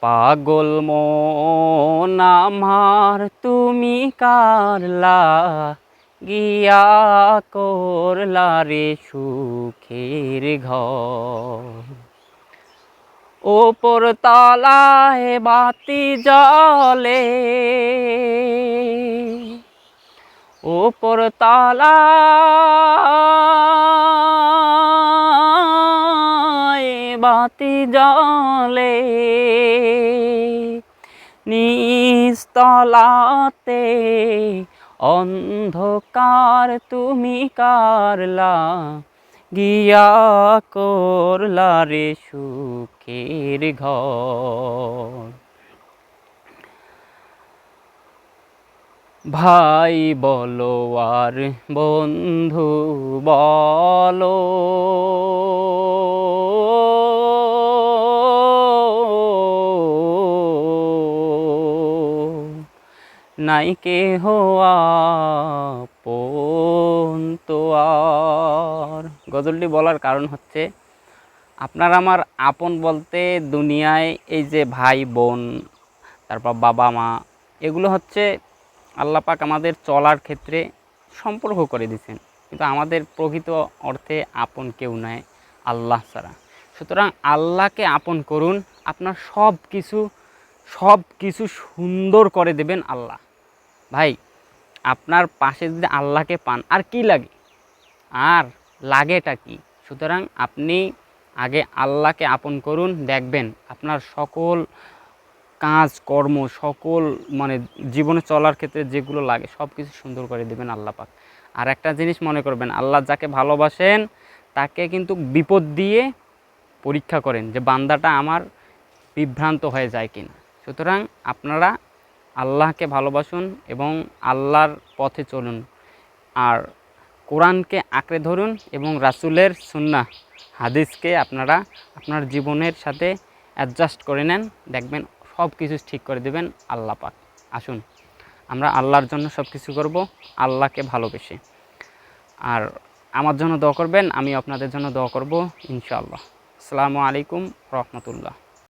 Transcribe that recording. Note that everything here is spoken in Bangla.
পাগল মন তুমি কারলা গিয়া করলা রে সুখের ঘর। ওপর তালায় বাতি জলে ওপর তলায় বাতি জলে নিস্তলাতে অন্ধকার তুমি কারলা, গিয়া করলা রে সুখের ঘর। ভাই বলো আর বন্ধু বলো নাই কে আর। গজলটি বলার কারণ হচ্ছে, আপনার আমার আপন বলতে দুনিয়ায় এই যে ভাই, বোন, তারপর বাবা, মা, এগুলো হচ্ছে আল্লাহ পাক আমাদের চলার ক্ষেত্রে সম্পর্ক করে দিয়েছেন। কিন্তু আমাদের প্রকৃত অর্থে আপন কেউ নয় আল্লাহ ছাড়া। সুতরাং আল্লাহকে আপন করুন, আপনার সব কিছু সব কিছু সুন্দর করে দেবেন আল্লাহ। ভাই, আপনার পাশে যদি আল্লাহকে পান, আর কি লাগে? আর লাগেটা কি? সুতরাং আপনি আগে আল্লাহকে আপন করুন, দেখবেন আপনার সকল কাজ, কর্ম, সকল মানে জীবনে চলার ক্ষেত্রে যেগুলো লাগে সব কিছু সুন্দর করে দেবেন আল্লাহ পাক। আর একটা জিনিস মনে করবেন, আল্লাহ যাকে ভালোবাসেন, তাকে কিন্তু বিপদ দিয়ে পরীক্ষা করেন যে বান্দাটা আমার বিভ্রান্ত হয়ে যায় কিনা। সুতরাং আপনারা আল্লাহকে ভালোবাসুন এবং আল্লাহর পথে চলুন। আর কোরআনকে আঁকড়ে ধরুন এবং রাসুলের সুন্না হাদিসকে আপনারা আপনার জীবনের সাথে অ্যাডজাস্ট করে নেন, দেখবেন সব কিছু ঠিক করে দেবেন আল্লাহ পাক। আসুন, আমরা আল্লাহর জন্য সব কিছু করব, আল্লাহকে ভালোবেসে। আর আমার জন্য দোয়া করবেন আমি আপনাদের জন্য দোয়া করব, ইনশাআল্লাহ। আসসালামু আলাইকুম রহমতুল্লাহ।